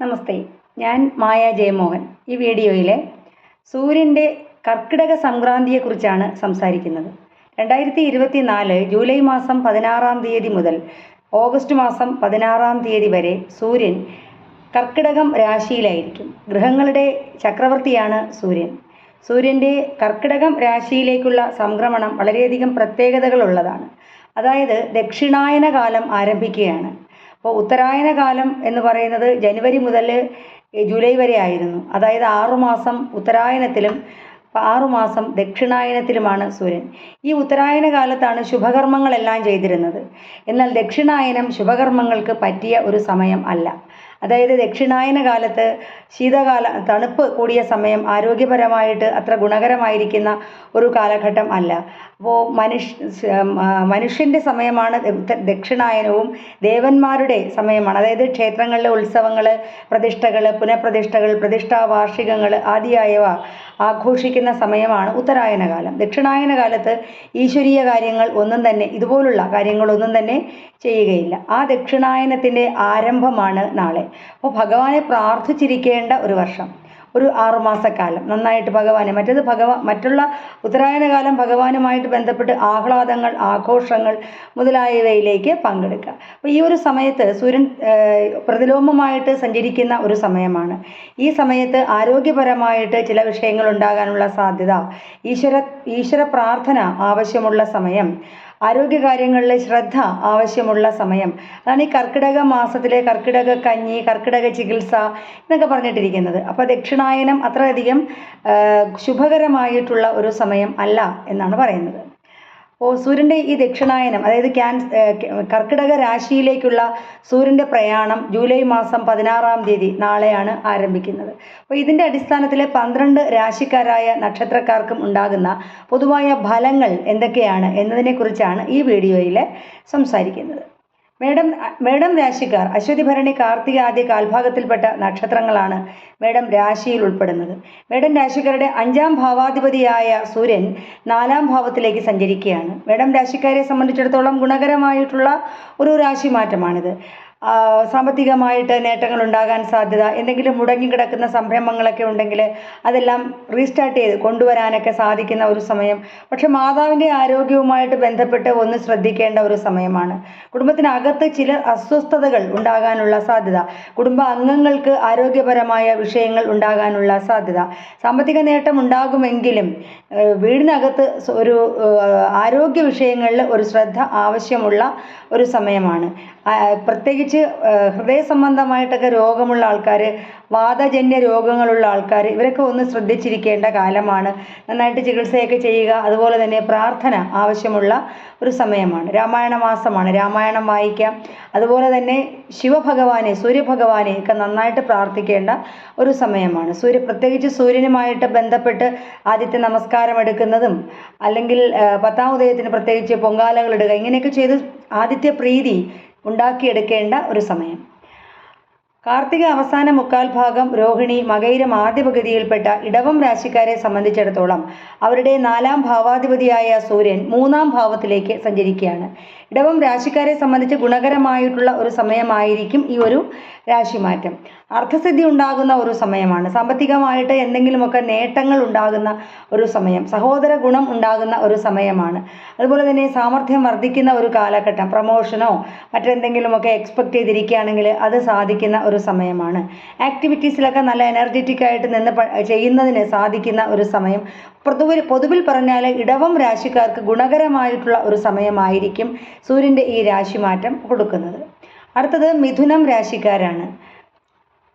നമസ്തേ ഞാൻ മായ ജയമോഹൻ. ഈ വീഡിയോയിലെ സൂര്യന്റെ കർക്കിടക സംക്രാന്തിയെക്കുറിച്ചാണ് സംസാരിക്കുന്നത്. രണ്ടായിരത്തി ഇരുപത്തി നാല് ജൂലൈ മാസം പതിനാറാം തീയതി മുതൽ ഓഗസ്റ്റ് മാസം പതിനാറാം തീയതി വരെ സൂര്യൻ കർക്കിടകം രാശിയിലായിരിക്കും. ഗ്രഹങ്ങളുടെ ചക്രവർത്തിയാണ് സൂര്യൻ. സൂര്യന്റെ കർക്കിടകം രാശിയിലേക്കുള്ള സംക്രമണം വളരെയധികം പ്രത്യേകതകളുള്ളതാണ്. അതായത് ദക്ഷിണായന കാലം ആരംഭിക്കുകയാണ്. അപ്പോൾ ഉത്തരായന കാലം എന്ന് പറയുന്നത് ജനുവരി മുതൽ ജൂലൈ വരെ ആയിരുന്നു. അതായത് ആറുമാസം ഉത്തരായനത്തിലും ആറുമാസം ദക്ഷിണായനത്തിലുമാണ് സൂര്യൻ. ഈ ഉത്തരായന കാലത്താണ് ശുഭകർമ്മങ്ങളെല്ലാം ചെയ്തിരുന്നത്. എന്നാൽ ദക്ഷിണായനം ശുഭകർമ്മങ്ങൾക്ക് പറ്റിയ ഒരു സമയം അല്ല. അതായത് ദക്ഷിണായന കാലത്ത് ശീതകാല തണുപ്പ് കൂടിയ സമയം ആരോഗ്യപരമായിട്ട് അത്ര ഗുണകരമായിരിക്കുന്ന ഒരു കാലഘട്ടം അല്ല. അപ്പോൾ മനുഷ്യ മനുഷ്യന്റെ സമയമാണ് ദക്ഷിണായനവും ദേവന്മാരുടെ സമയമാണ്. അതായത് ക്ഷേത്രങ്ങളിലെ ഉത്സവങ്ങൾ പ്രതിഷ്ഠകൾ പുനഃപ്രതിഷ്ഠകൾ പ്രതിഷ്ഠാ വാർഷികങ്ങൾ ആദിയായവ ആഘോഷിക്കുന്ന സമയമാണ് ഉത്തരായന കാലം ദക്ഷിണായന കാലത്ത് ഈശ്വരീയ കാര്യങ്ങൾ ഒന്നും തന്നെ ഇതുപോലുള്ള കാര്യങ്ങളൊന്നും തന്നെ ചെയ്യുകയില്ല. ആ ദക്ഷിണായനത്തിന്റെ ആരംഭമാണ് നാളെ. അപ്പോൾ ഭഗവാനെ പ്രാർത്ഥിച്ചിരിക്കേണ്ട ഒരു വർഷം. ഒരു ആറുമാസക്കാലം നന്നായിട്ട് ഭഗവാനെ. മറ്റേത് ഭഗവാ മറ്റുള്ള ഉത്തരായനകാലം ഭഗവാനുമായിട്ട് ബന്ധപ്പെട്ട് ആഹ്ലാദങ്ങൾ ആഘോഷങ്ങൾ മുതലായവയിലേക്ക് പങ്കെടുക്കുക. അപ്പോൾ ഈ ഒരു സമയത്ത് സൂര്യൻ പ്രതിലോമമായിട്ട് സഞ്ചരിക്കുന്ന ഒരു സമയമാണ്. ഈ സമയത്ത് ആരോഗ്യപരമായിട്ട് ചില വിഷയങ്ങൾ ഉണ്ടാകാനുള്ള സാധ്യത ഈശ്വര ഈശ്വര പ്രാർത്ഥന ആവശ്യമുള്ള സമയം ആരോഗ്യകാര്യങ്ങളിൽ ശ്രദ്ധ ആവശ്യമുള്ള സമയം. അതാണ് ഈ കർക്കിടക മാസത്തിലെ കർക്കിടക കഞ്ഞി കർക്കിടക ചികിത്സ എന്നൊക്കെ പറഞ്ഞിട്ടിരിക്കുന്നത്. അപ്പോൾ ദക്ഷിണായനം അത്രയധികം ശുഭകരമായിട്ടുള്ള ഒരു സമയം അല്ല എന്നാണ് പറയുന്നത്. അപ്പോൾ സൂര്യന്റെ ഈ ദക്ഷിണായനം അതായത് ക്യാൻസ് കർക്കിടക രാശിയിലേക്കുള്ള സൂര്യന്റെ പ്രയാണം ജൂലൈ മാസം പതിനാറാം തീയതി നാളെയാണ് ആരംഭിക്കുന്നത്. അപ്പോൾ ഇതിന്റെ അടിസ്ഥാനത്തിൽ പന്ത്രണ്ട് രാശിക്കാരായ നക്ഷത്രക്കാർക്കും ഉണ്ടാകുന്ന പൊതുവായ ഫലങ്ങൾ എന്തൊക്കെയാണ് എന്നതിനെക്കുറിച്ചാണ് ഈ വീഡിയോയിൽ സംസാരിക്കുന്നത്. മേഡം മേഡം രാശിക്കാർ അശ്വതി ഭരണി കാർത്തിക ആദ്യ കാൽഭാഗത്തിൽപ്പെട്ട നക്ഷത്രങ്ങളാണ് മേഡം രാശിയിൽ ഉൾപ്പെടുന്നത്. മേഡം രാശിക്കാരുടെ അഞ്ചാം ഭാവാധിപതിയായ സൂര്യൻ നാലാം ഭാവത്തിലേക്ക് സഞ്ചരിക്കുകയാണ്. മേഡം രാശിക്കാരെ സംബന്ധിച്ചിടത്തോളം ഗുണകരമായിട്ടുള്ള ഒരു രാശി മാറ്റമാണിത് സാമ്പത്തികമായിട്ട് നേട്ടങ്ങൾ ഉണ്ടാകാൻ സാധ്യത എന്തെങ്കിലും മുടങ്ങിക്കിടക്കുന്ന സംരംഭങ്ങളൊക്കെ ഉണ്ടെങ്കിൽ അതെല്ലാം റീസ്റ്റാർട്ട് ചെയ്ത് കൊണ്ടുവരാനൊക്കെ സാധിക്കുന്ന ഒരു സമയം. പക്ഷെ മാതാവിന്റെ ആരോഗ്യവുമായിട്ട് ബന്ധപ്പെട്ട് ഒന്ന് ശ്രദ്ധിക്കേണ്ട ഒരു സമയമാണ്. കുടുംബത്തിനകത്ത് ചില അസ്വസ്ഥതകൾ ഉണ്ടാകാനുള്ള സാധ്യത കുടുംബ അംഗങ്ങൾക്ക് ആരോഗ്യപരമായ വിഷയങ്ങൾ ഉണ്ടാകാനുള്ള സാധ്യത സാമ്പത്തിക നേട്ടം ഉണ്ടാകുമെങ്കിലും വീടിനകത്ത് ഒരു ആരോഗ്യ വിഷയങ്ങളിൽ ഒരു ശ്രദ്ധ ആവശ്യമുള്ള ഒരു സമയമാണ്. പ്രത്യേകിച്ച് ഹൃദയ സംബന്ധമായിട്ടൊക്കെ രോഗമുള്ള ആൾക്കാർ വാതജന്യ രോഗങ്ങളുള്ള ആൾക്കാർ ഇവരൊക്കെ ഒന്ന് ശ്രദ്ധിച്ചിരിക്കേണ്ട കാലമാണ്. നന്നായിട്ട് ചികിത്സയൊക്കെ ചെയ്യുക അതുപോലെ തന്നെ പ്രാർത്ഥന ആവശ്യമുള്ള ഒരു സമയമാണ്. രാമായണ മാസമാണ്. രാമായണം വായിക്കാം. അതുപോലെ തന്നെ ശിവഭഗവാനെ സൂര്യഭഗവാനെ ഒക്കെ നന്നായിട്ട് പ്രാർത്ഥിക്കേണ്ട ഒരു സമയമാണ്. സൂര്യ പ്രത്യേകിച്ച് സൂര്യനുമായിട്ട് ബന്ധപ്പെട്ട് ആദ്യത്തെ നമസ്കാരം എടുക്കുന്നതും അല്ലെങ്കിൽ പത്താം ഉദയത്തിന് പ്രത്യേകിച്ച് പൊങ്കാലകൾ ഇടുക ഇങ്ങനെയൊക്കെ ചെയ്ത് ആദിത്യ പ്രീതി ഉണ്ടാക്കിയെടുക്കേണ്ട ഒരു സമയം. കാർത്തിക അവസാന മുക്കാൽ ഭാഗം രോഹിണി മകയിരം ആദ്യ പകുതിയിൽപ്പെട്ട ഇടവം രാശിക്കാരെ സംബന്ധിച്ചിടത്തോളം അവരുടെ നാലാം ഭാവാധിപതിയായ സൂര്യൻ മൂന്നാം ഭാവത്തിലേക്ക് സഞ്ചരിക്കുകയാണ്. ഇടവം രാശിക്കാരെ സംബന്ധിച്ച് ഗുണകരമായിട്ടുള്ള ഒരു സമയമായിരിക്കും ഈ ഒരു രാശിമാറ്റം. അർത്ഥസിദ്ധി ഉണ്ടാകുന്ന ഒരു സമയമാണ്. സാമ്പത്തികമായിട്ട് എന്തെങ്കിലുമൊക്കെ നേട്ടങ്ങൾ ഉണ്ടാകുന്ന ഒരു സമയം. സഹോദര ഗുണം ഉണ്ടാകുന്ന ഒരു സമയമാണ്. അതുപോലെ തന്നെ സാമർഥ്യം വർദ്ധിക്കുന്ന ഒരു കാലഘട്ടം. പ്രൊമോഷനോ മറ്റെന്തെങ്കിലുമൊക്കെ എക്സ്പെക്റ്റ് ചെയ്തിരിക്കുകയാണെങ്കിൽ അത് സാധിക്കുന്ന ഒരു സമയമാണ്. ആക്ടിവിറ്റീസിലൊക്കെ നല്ല എനർജറ്റിക് ആയിട്ട് നിന്ന് ചെയ്യുന്നതിന് സാധിക്കുന്ന ഒരു സമയം പൊതുവിൽ പൊതുവിൽ പറഞ്ഞാൽ ഇടവം രാശിക്കാർക്ക് ഗുണകരമായിട്ടുള്ള ഒരു സമയമായിരിക്കും സൂര്യന്റെ ഈ രാശിമാറ്റം കൊടുക്കുന്നത്. അടുത്തത് മിഥുനം രാശിക്കാരാണ്.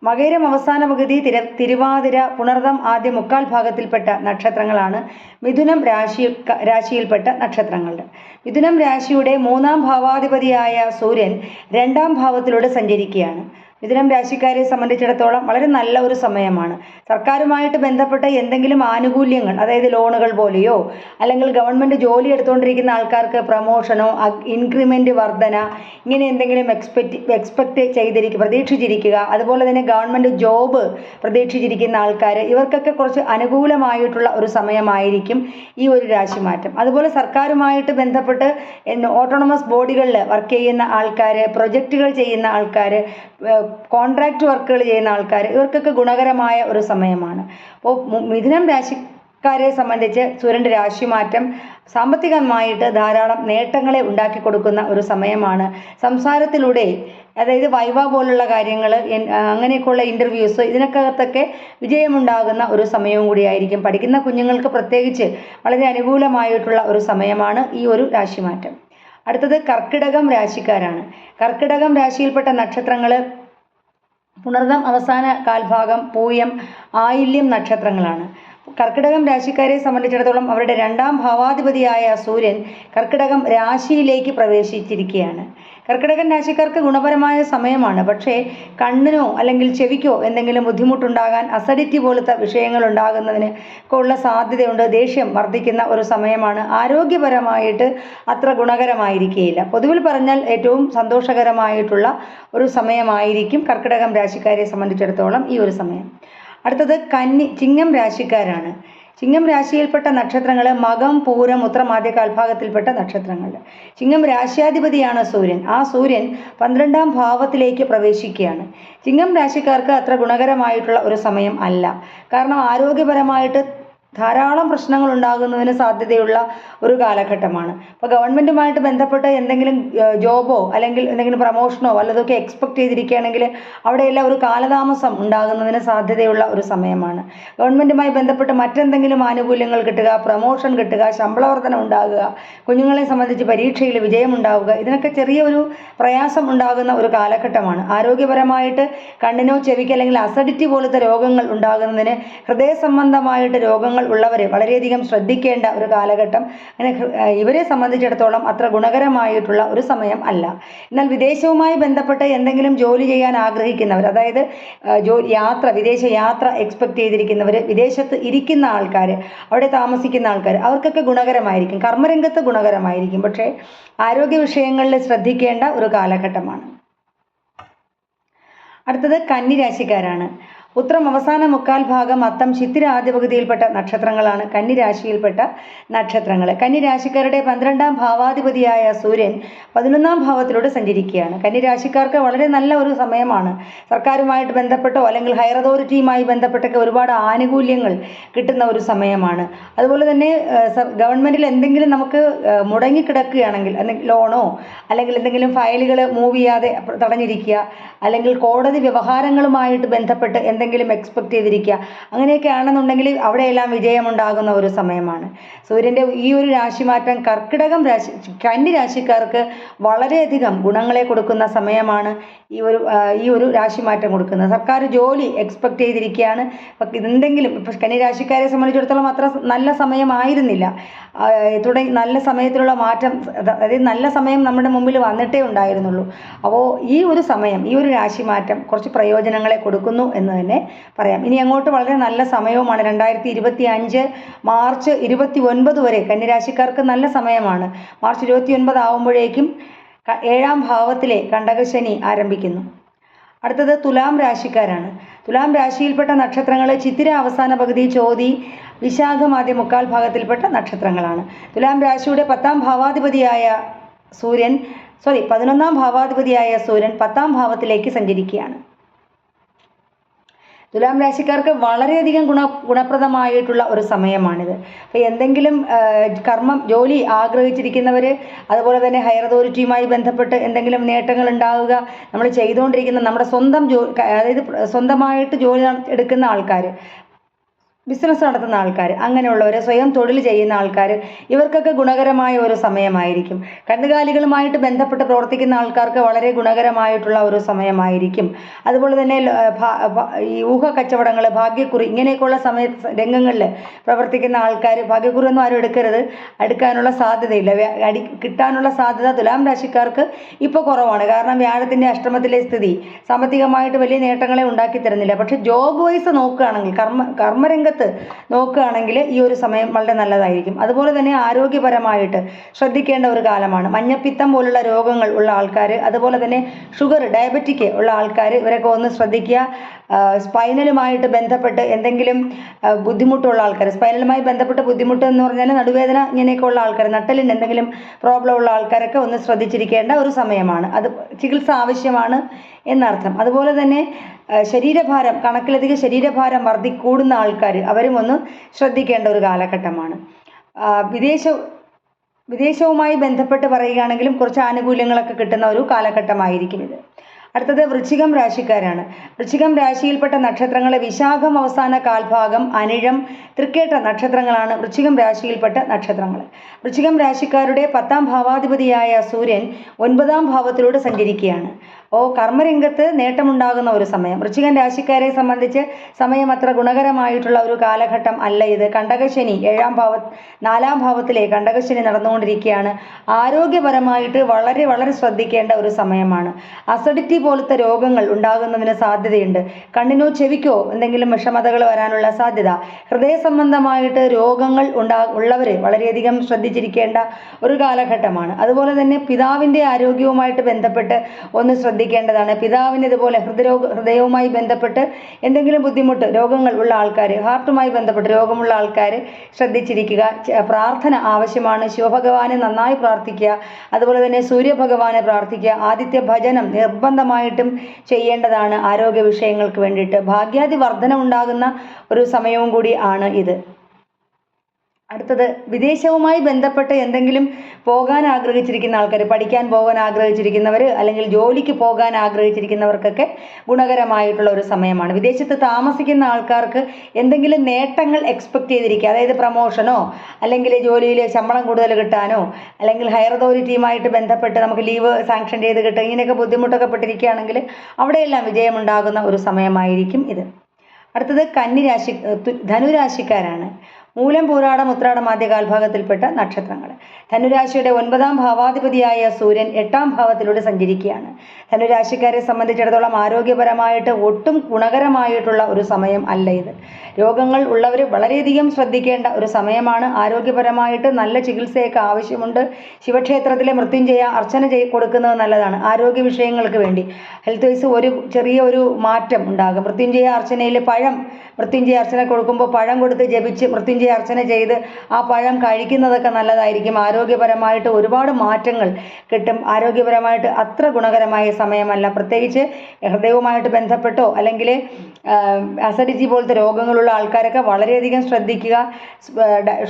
മകരം അവസാന പകുതി തിര തിരുവാതിര പുണർതം ആദ്യ മുക്കാൽ ഭാഗത്തിൽപ്പെട്ട നക്ഷത്രങ്ങളാണ് മിഥുനം രാശി രാശിയിൽപ്പെട്ട നക്ഷത്രങ്ങൾ. മിഥുനം രാശിയുടെ മൂന്നാം ഭാവാധിപതിയായ സൂര്യൻ രണ്ടാം ഭാവത്തിലൂടെ സഞ്ചരിക്കുകയാണ്. മിഥുനം രാശിക്കാരെ സംബന്ധിച്ചിടത്തോളം വളരെ നല്ല ഒരു സമയമാണ്. സർക്കാരുമായിട്ട് ബന്ധപ്പെട്ട എന്തെങ്കിലും ആനുകൂല്യങ്ങൾ അതായത് ലോണുകൾ പോലെയോ അല്ലെങ്കിൽ ഗവൺമെന്റ് ജോലി എടുത്തുകൊണ്ടിരിക്കുന്ന ആൾക്കാർക്ക് പ്രമോഷനോ ഇൻക്രിമെന്റ് വർധന ഇങ്ങനെ എന്തെങ്കിലും എക്സ്പെക്റ്റ് എക്സ്പെക്റ്റ് ചെയ്തിരിക്കുക പ്രതീക്ഷിച്ചിരിക്കുക അതുപോലെ തന്നെ ഗവൺമെന്റ് ജോബ് പ്രതീക്ഷിച്ചിരിക്കുന്ന ആൾക്കാർ ഇവർക്കൊക്കെ കുറച്ച് അനുകൂലമായിട്ടുള്ള ഒരു സമയമായിരിക്കും ഈ ഒരു രാശിമാറ്റം അതുപോലെ സർക്കാരുമായിട്ട് ബന്ധപ്പെട്ട് ഓട്ടോണമസ് ബോഡികളിൽ വർക്ക് ചെയ്യുന്ന ആൾക്കാർ പ്രൊജക്റ്റുകൾ ചെയ്യുന്ന ആൾക്കാർ കോൺട്രാക്റ്റ് വർക്കുകൾ ചെയ്യുന്ന ആൾക്കാർ ഇവർക്കൊക്കെ ഗുണകരമായ ഒരു സമയമാണ്. അപ്പോൾ മിഥുനം രാശിക്കാരെ സംബന്ധിച്ച് സൂര്യന്റെ രാശിമാറ്റം സാമ്പത്തികമായിട്ട് ധാരാളം നേട്ടങ്ങളെ ഉണ്ടാക്കി കൊടുക്കുന്ന ഒരു സമയമാണ്. സംസാരത്തിലൂടെ അതായത് വൈവ പോലുള്ള കാര്യങ്ങൾ അങ്ങനെയൊക്കെയുള്ള ഇന്റർവ്യൂസ് ഇതിനകത്തൊക്കെ വിജയമുണ്ടാകുന്ന ഒരു സമയവും കൂടിയായിരിക്കും പഠിക്കുന്ന കുഞ്ഞുങ്ങൾക്ക് പ്രത്യേകിച്ച് വളരെ അനുകൂലമായിട്ടുള്ള ഒരു സമയമാണ് ഈ ഒരു രാശിമാറ്റം. അടുത്തത് കർക്കിടകം രാശിക്കാരാണ്. കർക്കിടകം രാശിയിൽപ്പെട്ട നക്ഷത്രങ്ങൾ പുണർദം അവസാന കാൽഭാഗം പൂയം ആയില്യം നക്ഷത്രങ്ങളാണ്. കർക്കിടകം രാശിക്കാരെ സംബന്ധിച്ചിടത്തോളം അവരുടെ രണ്ടാം ഭാവാധിപതിയായ സൂര്യൻ കർക്കിടകം രാശിയിലേക്ക് പ്രവേശിച്ചിരിക്കുകയാണ്. കർക്കിടകൻ രാശിക്കാർക്ക് ഗുണപരമായ സമയമാണ്. പക്ഷേ കണ്ണിനോ അല്ലെങ്കിൽ ചെവിക്കോ എന്തെങ്കിലും ബുദ്ധിമുട്ടുണ്ടാകാൻ അസഡിറ്റി പോലത്തെ വിഷയങ്ങൾ ഉണ്ടാകുന്നതിന് ഉള്ള സാധ്യതയുണ്ട്. ദേഷ്യം വർദ്ധിക്കുന്ന ഒരു സമയമാണ്. ആരോഗ്യപരമായിട്ട് അത്ര ഗുണകരമായിരിക്കുകയില്ല പൊതുവിൽ പറഞ്ഞാൽ ഏറ്റവും സന്തോഷകരമായിട്ടുള്ള ഒരു സമയമായിരിക്കും കർക്കിടകം രാശിക്കാരെ സംബന്ധിച്ചിടത്തോളം ഈ ഒരു സമയം. അടുത്തത് കന്നി ചിങ്ങം രാശിക്കാരാണ്. ചിങ്ങം രാശിയിൽപ്പെട്ട നക്ഷത്രങ്ങൾ മകം പൂരം ഉത്രം ആദ്യ കാൽഭാഗത്തിൽപ്പെട്ട നക്ഷത്രങ്ങൾ ചിങ്ങം രാശ്യാധിപതിയാണ് സൂര്യൻ. ആ സൂര്യൻ പന്ത്രണ്ടാം ഭാവത്തിലേക്ക് പ്രവേശിക്കുകയാണ്. ചിങ്ങം രാശിക്കാർക്ക് അത്ര ഗുണകരമായിട്ടുള്ള ഒരു സമയം അല്ല. കാരണം ആരോഗ്യപരമായിട്ട് ധാരാളം പ്രശ്നങ്ങൾ ഉണ്ടാകുന്നതിന് സാധ്യതയുള്ള ഒരു കാലഘട്ടമാണ്. അപ്പോൾ ഗവൺമെന്റുമായിട്ട് ബന്ധപ്പെട്ട് എന്തെങ്കിലും ജോബോ അല്ലെങ്കിൽ എന്തെങ്കിലും പ്രമോഷനോ വല്ലതൊക്കെ എക്സ്പെക്ട് ചെയ്തിരിക്കുകയാണെങ്കിൽ അവിടെയെല്ലാം ഒരു കാലതാമസം ഉണ്ടാകുന്നതിന് സാധ്യതയുള്ള ഒരു സമയമാണ്. ഗവൺമെന്റുമായി ബന്ധപ്പെട്ട് മറ്റെന്തെങ്കിലും ആനുകൂല്യങ്ങൾ കിട്ടുക പ്രമോഷൻ കിട്ടുക ശമ്പള വർധന ഉണ്ടാകുക കുഞ്ഞുങ്ങളെ സംബന്ധിച്ച് പരീക്ഷയിൽ വിജയമുണ്ടാവുക ഇതിനൊക്കെ ചെറിയൊരു പ്രയാസം ഉണ്ടാകുന്ന ഒരു കാലഘട്ടമാണ്. ആരോഗ്യപരമായിട്ട് കണ്ണിനോ ചെവിക്ക് അല്ലെങ്കിൽ അസഡിറ്റി പോലത്തെ രോഗങ്ങൾ ഉണ്ടാകുന്നതിന് ഹൃദയ സംബന്ധമായിട്ട് രോഗങ്ങൾ ഉള്ളവർ വളരെയധികം ശ്രദ്ധിക്കേണ്ട ഒരു കാലഘട്ടം. അങ്ങനെ ഇവരെ സംബന്ധിച്ചിടത്തോളം അത്ര ഗുണകരമായിട്ടുള്ള ഒരു സമയം അല്ല. എന്നാൽ വിദേശവുമായി ബന്ധപ്പെട്ട് എന്തെങ്കിലും ജോലി ചെയ്യാൻ ആഗ്രഹിക്കുന്നവർ അതായത് യാത്ര വിദേശ യാത്ര എക്സ്പെക്ട് ചെയ്തിരിക്കുന്നവർ വിദേശത്ത് ഇരിക്കുന്ന ആൾക്കാർ അവിടെ താമസിക്കുന്ന ആൾക്കാർ അവർക്കൊക്കെ ഗുണകരമായിരിക്കും. കർമ്മരംഗത്ത് ഗുണകരമായിരിക്കും. പക്ഷേ ആരോഗ്യ വിഷയങ്ങളിൽ ശ്രദ്ധിക്കേണ്ട ഒരു കാലഘട്ടമാണ്. അടുത്തത് കന്നി രാശിക്കാരാണ് ഉത്രം അവസാന മുക്കാൽ ഭാഗം അത്തം ചിത്തിര ആദ്യ പകുതിയിൽപ്പെട്ട നക്ഷത്രങ്ങളാണ്. കന്നിരാശിയിൽപ്പെട്ട നക്ഷത്രങ്ങൾ കന്നിരാശിക്കാരുടെ പന്ത്രണ്ടാം ഭാവാധിപതിയായ സൂര്യൻ പതിനൊന്നാം ഭാവത്തിലൂടെ സഞ്ചരിക്കുകയാണ്. കന്നിരാശിക്കാർക്ക് വളരെ നല്ല ഒരു സമയമാണ്. സർക്കാരുമായിട്ട് ബന്ധപ്പെട്ടോ അല്ലെങ്കിൽ ഹയർ അതോറിറ്റിയുമായി ബന്ധപ്പെട്ടൊക്കെ ഒരുപാട് ആനുകൂല്യങ്ങൾ കിട്ടുന്ന ഒരു സമയമാണ്. അതുപോലെ തന്നെ ഗവൺമെന്റിൽ എന്തെങ്കിലും നമുക്ക് മുടങ്ങി മുടങ്ങിക്കിടക്കുകയാണെങ്കിൽ അല്ലെങ്കിൽ ലോണോ അല്ലെങ്കിൽ എന്തെങ്കിലും ഫയലുകൾ മൂവ് ചെയ്യാതെ തടഞ്ഞിരിക്കുക അല്ലെങ്കിൽ കോടതി വ്യവഹാരങ്ങളുമായിട്ട് ബന്ധപ്പെട്ട് എന്തെങ്കിലും എക്സ്പെക്ട് ചെയ്തിരിക്കുക. അങ്ങനെയൊക്കെ ആണെന്നുണ്ടെങ്കിൽ അവിടെയെല്ലാം വിജയമുണ്ടാകുന്ന ഒരു സമയമാണ്. സൂര്യന്റെ ഈ ഒരു രാശിമാറ്റം കർക്കിടകം രാശി കന്നി രാശിക്കാർക്ക് വളരെയധികം ഗുണങ്ങളെ കൊടുക്കുന്ന സമയമാണ് ഈ ഒരു ഈ ഒരു രാശിമാറ്റം കൊടുക്കുന്നത്. സർക്കാർ ജോലി എക്സ്പെക്ട് ചെയ്തിരിക്കുകയാണ്. അപ്പം എന്തെങ്കിലും ഇപ്പം കന്നി രാശിക്കാരെ സംബന്ധിച്ചിടത്തോളം അത്ര നല്ല സമയമായിരുന്നില്ല. തുടങ്ങി നല്ല സമയത്തിലുള്ള മാറ്റം അതായത് നല്ല സമയം നമ്മുടെ മുമ്പിൽ വന്നിട്ടേ ഉണ്ടായിരുന്നുള്ളൂ. അപ്പോൾ ഈ ഒരു സമയം ഈ ഒരു രാശി മാറ്റം കുറച്ച് പ്രയോജനങ്ങളെ കൊടുക്കുന്നു എന്ന് തന്നെ പറയാം. ഇനി അങ്ങോട്ട് വളരെ നല്ല സമയവുമാണ്. രണ്ടായിരത്തി ഇരുപത്തി അഞ്ച് മാർച്ച് ഇരുപത്തി ഒൻപത് വരെ കന്യരാശിക്കാർക്ക് നല്ല സമയമാണ്. മാർച്ച് ഇരുപത്തി ഒൻപത് ആവുമ്പോഴേക്കും ഏഴാം ഭാവത്തിലെ കണ്ടകശനി ആരംഭിക്കുന്നു. അടുത്തത് തുലാം രാശിക്കാരാണ്. തുലാം രാശിയിൽപ്പെട്ട നക്ഷത്രങ്ങൾ ചിത്തിര അവസാന പകുതി ചോതി വിശാഖം ആദ്യ മുക്കാൽ ഭാഗത്തിൽപ്പെട്ട നക്ഷത്രങ്ങളാണ്. തുലാം രാശിയുടെ പത്താം ഭാവാധിപതിയായ സൂര്യൻ സോറി പതിനൊന്നാം ഭാവാധിപതിയായ സൂര്യൻ പത്താം ഭാവത്തിലേക്ക് സഞ്ചരിക്കുകയാണ്. തുലാം രാശിക്കാർക്ക് വളരെയധികം ഗുണ ഗുണപ്രദമായിട്ടുള്ള ഒരു സമയമാണിത്. അപ്പോൾ എന്തെങ്കിലും കർമ്മം ജോലി ആഗ്രഹിച്ചിരിക്കുന്നവർ അതുപോലെ തന്നെ ഹയർ അതോറിറ്റിയുമായി ബന്ധപ്പെട്ട് എന്തെങ്കിലും നേട്ടങ്ങൾ ഉണ്ടാവുക നമ്മൾ ചെയ്തുകൊണ്ടിരിക്കുന്ന നമ്മുടെ സ്വന്തം ജോ അതായത് സ്വന്തമായിട്ട് ജോലി എടുക്കുന്ന ആൾക്കാർ ബിസിനസ് നടത്തുന്ന ആൾക്കാർ അങ്ങനെയുള്ളവർ സ്വയം തൊഴിൽ ചെയ്യുന്ന ആൾക്കാർ ഇവർക്കൊക്കെ ഗുണകരമായ ഒരു സമയമായിരിക്കും. കന്നുകാലികളുമായിട്ട് ബന്ധപ്പെട്ട് പ്രവർത്തിക്കുന്ന ആൾക്കാർക്ക് വളരെ ഗുണകരമായിട്ടുള്ള ഒരു സമയമായിരിക്കും. അതുപോലെ തന്നെ ഈ ഊഹ കച്ചവടങ്ങൾ ഭാഗ്യക്കുറി ഇങ്ങനെയൊക്കെയുള്ള സമയ രംഗങ്ങളിൽ പ്രവർത്തിക്കുന്ന ആൾക്കാർ ഭാഗ്യക്കുറി ഒന്നും ആരും എടുക്കരുത്. എടുക്കാനുള്ള സാധ്യതയില്ല. അടി കിട്ടാനുള്ള സാധ്യത തുലാം രാശിക്കാർക്ക് ഇപ്പോൾ കുറവാണ്. കാരണം വ്യാഴത്തിന്റെ അഷ്ടമത്തിലെ സ്ഥിതി സാമ്പത്തികമായിട്ട് വലിയ നേട്ടങ്ങളെ ഉണ്ടാക്കി തരുന്നില്ല. പക്ഷേ ജോബ് വൈസ് നോക്കുകയാണെങ്കിൽ കർമ്മ കർമ്മരംഗത്ത് രംഗത്ത് നോക്കുകയാണെങ്കിൽ ഈ ഒരു സമയം വളരെ നല്ലതായിരിക്കും. അതുപോലെ തന്നെ ആരോഗ്യപരമായിട്ട് ശ്രദ്ധിക്കേണ്ട ഒരു കാലമാണ്. മഞ്ഞപ്പിത്തം പോലുള്ള രോഗങ്ങൾ ഉള്ള ആൾക്കാർ അതുപോലെ തന്നെ ഷുഗർ ഡയബറ്റിക് ഉള്ള ആൾക്കാർ ഇവരൊക്കെ ഒന്ന് ശ്രദ്ധിക്കുക. സ്പൈനലുമായിട്ട് ബന്ധപ്പെട്ട് എന്തെങ്കിലും ബുദ്ധിമുട്ടുള്ള ആൾക്കാർ സ്പൈനലുമായി ബന്ധപ്പെട്ട് ബുദ്ധിമുട്ട് എന്ന് പറഞ്ഞാൽ നടുവേദന ഇങ്ങനെയൊക്കെ ഉള്ള ആൾക്കാർ നട്ടലിന് എന്തെങ്കിലും പ്രോബ്ലം ഉള്ള ആൾക്കാരൊക്കെ ഒന്ന് ശ്രദ്ധിച്ചിരിക്കേണ്ട ഒരു സമയമാണ്. അത് ചികിത്സ ആവശ്യമാണ് എന്നർത്ഥം. അതുപോലെ തന്നെ ശരീരഭാരം കണക്കിലധികം ശരീരഭാരം വർദ്ധി കൂടുന്ന ആൾക്കാർ അവരും ഒന്ന് ശ്രദ്ധിക്കേണ്ട ഒരു കാലഘട്ടമാണ്. വിദേശ വിദേശവുമായി ബന്ധപ്പെട്ട് പറയുകയാണെങ്കിലും കുറച്ച് ആനുകൂല്യങ്ങളൊക്കെ കിട്ടുന്ന ഒരു കാലഘട്ടമായിരിക്കും ഇത്. അടുത്തത് വൃശ്ചികം രാശിക്കാരാണ്. വൃശ്ചികം രാശിയിൽപ്പെട്ട നക്ഷത്രങ്ങളെ വിശാഖം അവസാന കാൽഭാഗം അനിഴം തൃക്കേട്ട നക്ഷത്രങ്ങളാണ് വൃശ്ചികം രാശിയിൽപ്പെട്ട നക്ഷത്രങ്ങൾ വൃശ്ചികം രാശിക്കാരുടെ പത്താം ഭാവാധിപതിയായ സൂര്യൻ ഒൻപതാം ഭാവത്തിലൂടെ സഞ്ചരിക്കുകയാണ്. ഓ കർമ്മരംഗത്ത് നേട്ടമുണ്ടാകുന്ന ഒരു സമയം. വൃശ്ചികൻ രാശിക്കാരെ സംബന്ധിച്ച് സമയം അത്ര ഗുണകരമായിട്ടുള്ള ഒരു കാലഘട്ടം അല്ല ഇത്. കണ്ടകശനി ഏഴാം ഭാവ നാലാം ഭാവത്തിലെ കണ്ടകശനി നടന്നുകൊണ്ടിരിക്കുകയാണ്. ആരോഗ്യപരമായിട്ട് വളരെ വളരെ ശ്രദ്ധിക്കേണ്ട ഒരു സമയമാണ്. അസിഡിറ്റി പോലത്തെ രോഗങ്ങൾ ഉണ്ടാകുന്നതിന് സാധ്യതയുണ്ട്. കണ്ണിനോ ചെവിക്കോ എന്തെങ്കിലും വിഷമതകൾ വരാനുള്ള സാധ്യത. ഹൃദയ സംബന്ധമായിട്ട് രോഗങ്ങൾ ഉണ്ടാ ഉള്ളവർ വളരെയധികം ശ്രദ്ധിച്ചിരിക്കേണ്ട ഒരു കാലഘട്ടമാണ്. അതുപോലെ തന്നെ പിതാവിന്റെ ആരോഗ്യവുമായിട്ട് ബന്ധപ്പെട്ട് ഒന്ന് ശ്രദ്ധിക്കേണ്ടതാണ്. പിതാവിന് ഇതുപോലെ ഹൃദയരോഗ ഹൃദയവുമായി ബന്ധപ്പെട്ട് എന്തെങ്കിലും ബുദ്ധിമുട്ട് രോഗങ്ങൾ ഉള്ള ആൾക്കാർ ഹാർട്ടുമായി ബന്ധപ്പെട്ട് രോഗമുള്ള ആൾക്കാർ ശ്രദ്ധിച്ചിരിക്കുക. പ്രാർത്ഥന ആവശ്യമാണ്. ശിവഭഗവാനെ നന്നായി പ്രാർത്ഥിക്കുക. അതുപോലെ തന്നെ സൂര്യഭഗവാനെ പ്രാർത്ഥിക്കുക. ആദിത്യ ഭജനം നിർബന്ധമായിട്ടും ചെയ്യേണ്ടതാണ് ആരോഗ്യ വിഷയങ്ങൾക്ക് വേണ്ടിയിട്ട്. ഭാഗ്യാദി വർധന ഉണ്ടാകുന്ന ഒരു സമയവും കൂടി ആണ് ഇത്. അടുത്തത് വിദേശവുമായി ബന്ധപ്പെട്ട് എന്തെങ്കിലും പോകാൻ ആഗ്രഹിച്ചിരിക്കുന്ന ആൾക്കാർ പഠിക്കാൻ പോകാൻ ആഗ്രഹിച്ചിരിക്കുന്നവർ അല്ലെങ്കിൽ ജോലിക്ക് പോകാൻ ആഗ്രഹിച്ചിരിക്കുന്നവർക്കൊക്കെ ഗുണകരമായിട്ടുള്ള ഒരു സമയമാണ്. വിദേശത്ത് താമസിക്കുന്ന ആൾക്കാർക്ക് എന്തെങ്കിലും നേട്ടങ്ങൾ എക്സ്പെക്റ്റ് ചെയ്തിരിക്കുക അതായത് പ്രമോഷനോ അല്ലെങ്കിൽ ജോലിയിൽ ശമ്പളം കൂടുതൽ കിട്ടാനോ അല്ലെങ്കിൽ ഹയർ അതോറിറ്റിയുമായിട്ട് ബന്ധപ്പെട്ട് നമുക്ക് ലീവ് സാങ്ഷൻ ചെയ്ത് കിട്ടുക ഇങ്ങനെയൊക്കെ ബുദ്ധിമുട്ടൊക്കെ പെട്ടിരിക്കുകയാണെങ്കിൽ അവിടെയെല്ലാം വിജയമുണ്ടാകുന്ന ഒരു സമയമായിരിക്കും ഇത്. അടുത്തത് കന്നിരാശി ധനുരാശിക്കാരാണ്. മൂലം പൂരാടം ഉത്രാടം ആദ്യ കാൽഭാഗത്തിൽപ്പെട്ട നക്ഷത്രങ്ങൾ. ധനുരാശിയുടെ ഒൻപതാം ഭാവാധിപതിയായ സൂര്യൻ എട്ടാം ഭാവത്തിലൂടെ സഞ്ചരിക്കുകയാണ്. ധനുരാശിക്കാരെ സംബന്ധിച്ചിടത്തോളം ആരോഗ്യപരമായിട്ട് ഒട്ടും ഗുണകരമായിട്ടുള്ള ഒരു സമയം അല്ല ഇത്. രോഗങ്ങൾ ഉള്ളവർ വളരെയധികം ശ്രദ്ധിക്കേണ്ട ഒരു സമയമാണ്. ആരോഗ്യപരമായിട്ട് നല്ല ചികിത്സയൊക്കെ ആവശ്യമുണ്ട്. ശിവക്ഷേത്രത്തിലെ മൃത്യുഞ്ജയ അർച്ചന ചെയ് കൊടുക്കുന്നത് നല്ലതാണ്. ആരോഗ്യ വിഷയങ്ങൾക്ക് വേണ്ടി. ഹെൽത്ത് വൈസ് ഒരു ചെറിയ ഒരു മാറ്റം ഉണ്ടാകും. മൃത്യുഞ്ജയ അർച്ചനയിൽ പഴം മൃത്യുഞ്ജയ അർച്ചന കൊടുക്കുമ്പോൾ പഴം കൊടുത്ത് ജപിച്ച് മൃത്യുഞ്ജയ അർച്ചന ചെയ്ത് ആ പഴം കഴിക്കുന്നതൊക്കെ നല്ലതായിരിക്കും. ആരോഗ്യപരമായിട്ട് ഒരുപാട് മാറ്റങ്ങൾ കിട്ടും. ആരോഗ്യപരമായിട്ട് അത്ര ഗുണകരമായ സമയമല്ല. പ്രത്യേകിച്ച് ഹൃദയവുമായിട്ട് ബന്ധപ്പെട്ടോ അല്ലെങ്കിൽ അസഡിറ്റി പോലത്തെ രോഗങ്ങളുള്ള ആൾക്കാരൊക്കെ വളരെയധികം ശ്രദ്ധിക്കുക.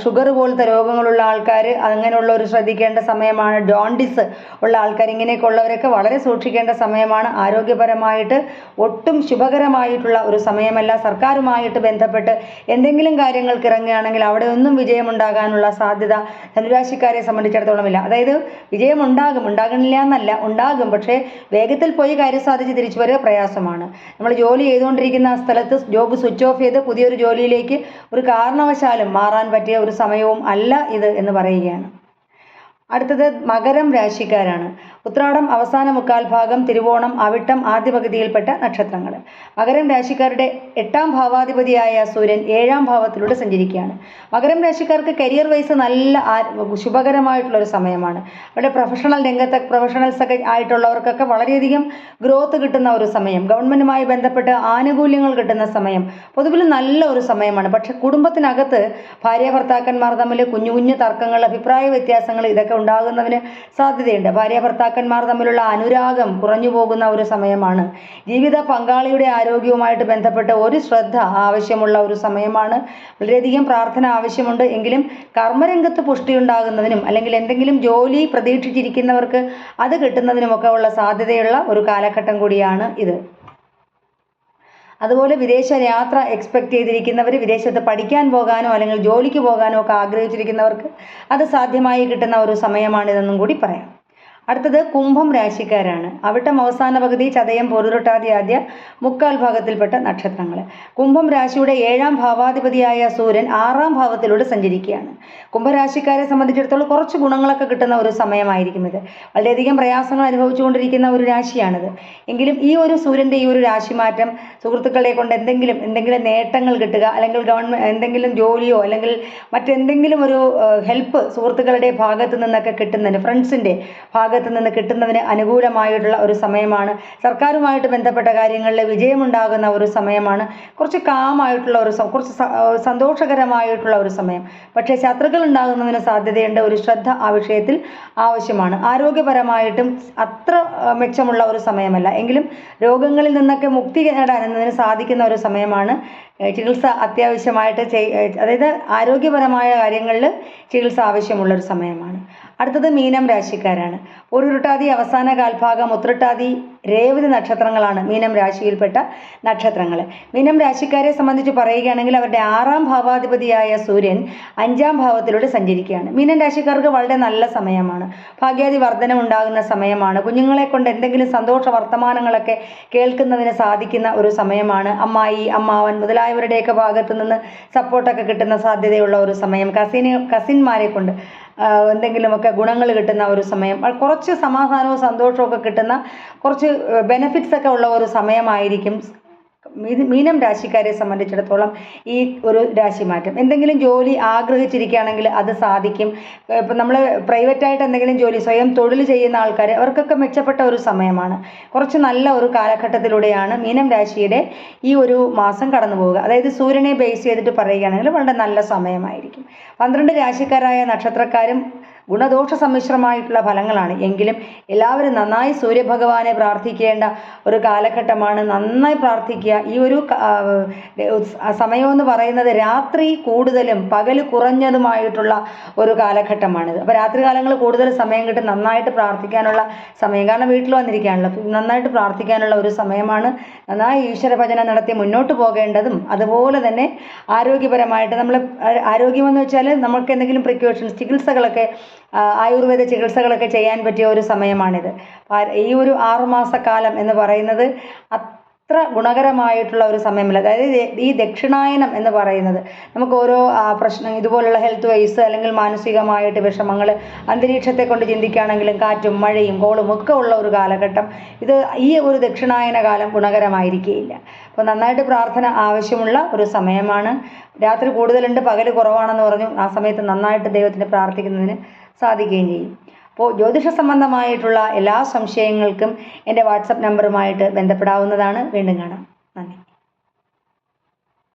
ഷുഗർ പോലത്തെ രോഗങ്ങളുള്ള ആൾക്കാർ അങ്ങനെയുള്ള ഒരു ശ്രദ്ധിക്കേണ്ട സമയമാണ്. ഡോണ്ടിസ് ഉള്ള ആൾക്കാർ ഇങ്ങനെയൊക്കെ ഉള്ളവരൊക്കെ വളരെ സൂക്ഷിക്കേണ്ട സമയമാണ്. ആരോഗ്യപരമായിട്ട് ഒട്ടും ശുഭകരമായിട്ടുള്ള ഒരു സമയമല്ല. സർക്കാരുമായിട്ട് ബന്ധപ്പെട്ട് എന്തെങ്കിലും കാര്യങ്ങൾക്ക് ഇറങ്ങുകയാണെങ്കിൽ അവിടെ ഒന്നും വിജയമുണ്ടാകാനുള്ള സാധ്യത ധനുരാശിക്കാരെ സംബന്ധിച്ചിടത്തോളം ഇല്ല അതായത് വിജയം ഉണ്ടാകും ഉണ്ടാകണില്ല എന്നല്ല ഉണ്ടാകും. പക്ഷേ വേഗത്തിൽ പോയി കാര്യം സാധിച്ച് തിരിച്ചു വരിക പ്രയാസമാണ്. നമ്മൾ ജോലി ചെയ്തുകൊണ്ടിരിക്കുന്ന സ്ഥലത്ത് ജോബ് സ്വിച്ച് ഓഫ് ചെയ്ത് പുതിയൊരു ജോലിയിലേക്ക് ഒരു കാരണവശാലും മാറാൻ പറ്റിയ ഒരു സമയവും അല്ല ഇത് എന്ന് പറയുകയാണ്. അടുത്തത് മകരം രാശിക്കാരാണ്. ഉത്രാടം അവസാന മുക്കാൽ ഭാഗം തിരുവോണം അവിട്ടം ആദ്യ പകുതിയിൽപ്പെട്ട നക്ഷത്രങ്ങൾ. മകരം രാശിക്കാരുടെ എട്ടാം ഭാവാധിപതിയായ സൂര്യൻ ഏഴാം ഭാവത്തിലൂടെ സഞ്ചരിക്കുകയാണ്. മകരം രാശിക്കാർക്ക് കരിയർ വൈസ് നല്ല ശുഭകരമായിട്ടുള്ള ഒരു സമയമാണ്. അവരുടെ പ്രൊഫഷണൽ രംഗത്തെ പ്രൊഫഷണൽസ് ഒക്കെ ആയിട്ടുള്ളവർക്കൊക്കെ വളരെയധികം ഗ്രോത്ത് കിട്ടുന്ന ഒരു സമയം. ഗവൺമെന്റുമായി ബന്ധപ്പെട്ട് ആനുകൂല്യങ്ങൾ കിട്ടുന്ന സമയം. പൊതുവിൽ നല്ല ഒരു സമയമാണ്. പക്ഷെ കുടുംബത്തിനകത്ത് ഭാര്യ ഭർത്താക്കന്മാർ തമ്മിൽ കുഞ്ഞു കുഞ്ഞു തർക്കങ്ങൾ അഭിപ്രായ വ്യത്യാസങ്ങൾ ഇതൊക്കെ ഉണ്ടാകുന്നതിന് സാധ്യതയുണ്ട്. ഭാര്യ ഭർത്താക്കന്മാർ തമ്മിലുള്ള അനുരാഗം കുറഞ്ഞു പോകുന്ന ഒരു സമയമാണ്. ജീവിത പങ്കാളിയുടെ ആരോഗ്യവുമായിട്ട് ബന്ധപ്പെട്ട് ഒരു ശ്രദ്ധ ആവശ്യമുള്ള ഒരു സമയമാണ്. വളരെയധികം പ്രാർത്ഥന ആവശ്യമുണ്ട്. എങ്കിലും കർമ്മരംഗത്ത് പുഷ്ടി ഉണ്ടാകുന്നതിനും അല്ലെങ്കിൽ എന്തെങ്കിലും ജോലി പ്രതീക്ഷിച്ചിരിക്കുന്നവർക്ക് അത് കിട്ടുന്നതിനുമൊക്കെ ഉള്ള സാധ്യതയുള്ള ഒരു കാലഘട്ടം കൂടിയാണ് ഇത്. അതുപോലെ വിദേശ യാത്ര എക്സ്പെക്റ്റ് ചെയ്തിരിക്കുന്നവർ വിദേശത്ത് പഠിക്കാൻ പോകാനോ അല്ലെങ്കിൽ ജോലിക്ക് പോകാനോ ഒക്കെ ആഗ്രഹിച്ചിരിക്കുന്നവർക്ക് അത് സാധ്യമായി കിട്ടുന്ന ഒരു സമയമാണിതെന്നും കൂടി പറയാം. അടുത്തത് കുംഭം രാശിക്കാരാണ്. അവിട്ടം അവസാന പകുതി ചതയം പൊറുതൊട്ടാതി ആദ്യ മുക്കാൽ ഭാഗത്തിൽപ്പെട്ട നക്ഷത്രങ്ങൾ കുംഭം രാശിയുടെ ഏഴാം ഭാവാധിപതിയായ സൂര്യൻ ആറാം ഭാവത്തിലൂടെ സഞ്ചരിക്കുകയാണ്. കുംഭരാശിക്കാരെ സംബന്ധിച്ചിടത്തോളം കുറച്ച് ഗുണങ്ങളൊക്കെ കിട്ടുന്ന ഒരു സമയമായിരിക്കും ഇത്. വളരെയധികം പ്രയാസങ്ങൾ അനുഭവിച്ചുകൊണ്ടിരിക്കുന്ന ഒരു രാശിയാണിത്. എങ്കിലും ഈ ഒരു സൂര്യന്റെ ഈ ഒരു രാശിമാറ്റം സുഹൃത്തുക്കളെ കൊണ്ട് എന്തെങ്കിലും എന്തെങ്കിലും നേട്ടങ്ങൾ കിട്ടുക അല്ലെങ്കിൽ ഗവൺമെന്റ് എന്തെങ്കിലും ജോലിയോ അല്ലെങ്കിൽ മറ്റെന്തെങ്കിലും ഒരു ഹെൽപ്പ് സുഹൃത്തുക്കളുടെ ഭാഗത്തു നിന്നൊക്കെ കിട്ടുന്നതിന് ഫ്രണ്ട്സിന്റെ ഭാഗത്തു നിന്ന് കിട്ടുന്നതിന് അനുകൂലമായിട്ടുള്ള ഒരു സമയമാണ്. സർക്കാരുമായിട്ട് ബന്ധപ്പെട്ട കാര്യങ്ങളിൽ വിജയമുണ്ടാകുന്ന ഒരു സമയമാണ്. കുറച്ച് കാമായിട്ടുള്ള ഒരു കുറച്ച് സന്തോഷകരമായിട്ടുള്ള ഒരു സമയം. പക്ഷേ ശത്രുക്കൾ ഉണ്ടാകുന്നതിന് സാധ്യതയുണ്ട്. ഒരു ശ്രദ്ധ ആ വിഷയത്തിൽ ആവശ്യമാണ്. ആരോഗ്യപരമായിട്ടും അത്ര മെച്ചമുള്ള ഒരു സമയമല്ല. എങ്കിലും രോഗങ്ങളിൽ നിന്നൊക്കെ മുക്തി നേടാൻ എന്നതിന് സാധിക്കുന്ന ഒരു സമയമാണ്. ചികിത്സ അത്യാവശ്യമായിട്ട് അതായത് ആരോഗ്യപരമായ കാര്യങ്ങളിൽ ചികിത്സ ആവശ്യമുള്ള ഒരു സമയമാണ്. അടുത്തത് മീനം രാശിക്കാരാണ്. ഒരുരുട്ടാതി അവസാന കാൽഭാഗം ഉത്രട്ടാതി രേവതി നക്ഷത്രങ്ങളാണ് മീനം രാശിയിൽപ്പെട്ട നക്ഷത്രങ്ങൾ മീനം രാശിക്കാരെ സംബന്ധിച്ച് പറയുകയാണെങ്കിൽ അവരുടെ ആറാം ഭാവാധിപതിയായ സൂര്യൻ അഞ്ചാം ഭാവത്തിലൂടെ സഞ്ചരിക്കുകയാണ്. മീനം രാശിക്കാർക്ക് വളരെ നല്ല സമയമാണ്. ഭാഗ്യാതി വർധനം ഉണ്ടാകുന്ന സമയമാണ്. കുഞ്ഞുങ്ങളെ കൊണ്ട് എന്തെങ്കിലും സന്തോഷ വർത്തമാനങ്ങളൊക്കെ കേൾക്കുന്നതിന് സാധിക്കുന്ന ഒരു സമയമാണ്. അമ്മായി അമ്മാവൻ മുതലായവരുടെയൊക്കെ ഭാഗത്തു നിന്ന് സപ്പോർട്ടൊക്കെ കിട്ടുന്ന സാധ്യതയുള്ള ഒരു സമയം. കസിന് കസിന്മാരെ കൊണ്ട് എന്തെങ്കിലുമൊക്കെ ഗുണങ്ങൾ കിട്ടുന്ന ഒരു സമയം കുറച്ച് സമാധാനവും സന്തോഷവും ഒക്കെ കിട്ടുന്ന കുറച്ച് ബെനിഫിറ്റ്സ് ഒക്കെ ഉള്ള ഒരു സമയമായിരിക്കും. മീനം രാശിക്കാരെ സംബന്ധിച്ചിടത്തോളം ഈ ഒരു രാശി മാറ്റം. എന്തെങ്കിലും ജോലി ആഗ്രഹിച്ചിരിക്കുകയാണെങ്കിൽ അത് സാധിക്കും. ഇപ്പം നമ്മൾ പ്രൈവറ്റായിട്ട് എന്തെങ്കിലും ജോലി സ്വയം തൊഴിൽ ചെയ്യുന്ന ആൾക്കാർ അവർക്കൊക്കെ മെച്ചപ്പെട്ട ഒരു സമയമാണ്. കുറച്ച് നല്ല ഒരു കാലഘട്ടത്തിലൂടെയാണ് മീനം രാശിയുടെ ഈ ഒരു മാസം കടന്നു പോവുക അതായത് സൂര്യനെ ബേസ് ചെയ്തിട്ട് പറയുകയാണെങ്കിൽ വളരെ നല്ല സമയമായിരിക്കും. പന്ത്രണ്ട് രാശിക്കാരായ നക്ഷത്രക്കാരും ഗുണദോഷ സമ്മിശ്രമായിട്ടുള്ള ഫലങ്ങളാണ്. എങ്കിലും എല്ലാവരും നന്നായി സൂര്യഭഗവാനെ പ്രാർത്ഥിക്കേണ്ട ഒരു കാലഘട്ടമാണ്. നന്നായി പ്രാർത്ഥിക്കുക. ഈ ഒരു സമയമെന്ന് പറയുന്നത് രാത്രി കൂടുതലും പകൽ കുറഞ്ഞതുമായിട്ടുള്ള ഒരു കാലഘട്ടമാണിത് അപ്പോൾ രാത്രി കാലങ്ങൾ കൂടുതൽ സമയം കിട്ടും. നന്നായിട്ട് പ്രാർത്ഥിക്കാനുള്ള സമയം. കാരണം വീട്ടിൽ വന്നിരിക്കുകയാണല്ലോ നന്നായിട്ട് പ്രാർത്ഥിക്കാനുള്ള ഒരു സമയമാണ്. നന്നായി ഈശ്വര ഭജന നടത്തി മുന്നോട്ട് പോകേണ്ടതും അതുപോലെ തന്നെ ആരോഗ്യപരമായിട്ട് നമ്മൾ ആരോഗ്യമെന്ന് വെച്ചാൽ നമുക്ക് എന്തെങ്കിലും പ്രിക്കോഷൻസ് ചികിത്സകളൊക്കെ ആയുർവേദ ചികിത്സകളൊക്കെ ചെയ്യാൻ പറ്റിയ ഒരു സമയമാണിത്. ഈ ഒരു ആറുമാസക്കാലം എന്ന് പറയുന്നത് അത്ര ഗുണകരമായിട്ടുള്ള ഒരു സമയമല്ല. അതായത് ഈ ദക്ഷിണായനം എന്ന് പറയുന്നത് നമുക്ക് ഓരോ പ്രശ്നം ഇതുപോലുള്ള ഹെൽത്ത് വൈസ് അല്ലെങ്കിൽ മാനസികമായിട്ട് വിഷമങ്ങൾ അന്തരീക്ഷത്തെ കൊണ്ട് ചിന്തിക്കുകയാണെങ്കിലും കാറ്റും മഴയും കോളും ഒക്കെ ഉള്ള ഒരു കാലഘട്ടം ഇത് ഈ ഒരു ദക്ഷിണായന കാലം ഗുണകരമായിരിക്കുകയില്ല അപ്പോൾ നന്നായിട്ട് പ്രാർത്ഥന ആവശ്യമുള്ള ഒരു സമയമാണ്. രാത്രി കൂടുതലുണ്ട് പകൽ കുറവാണെന്ന് പറഞ്ഞു. ആ സമയത്ത് നന്നായിട്ട് ദൈവത്തിന് പ്രാർത്ഥിക്കുന്നതിന് സാധിക്കുകയും ചെയ്യും. അപ്പോൾ ജ്യോതിഷ സംബന്ധമായിട്ടുള്ള എല്ലാ സംശയങ്ങൾക്കും എന്റെ വാട്സപ്പ് നമ്പറുമായിട്ട് ബന്ധപ്പെടാവുന്നതാണ്. വീണ്ടും കാണാം.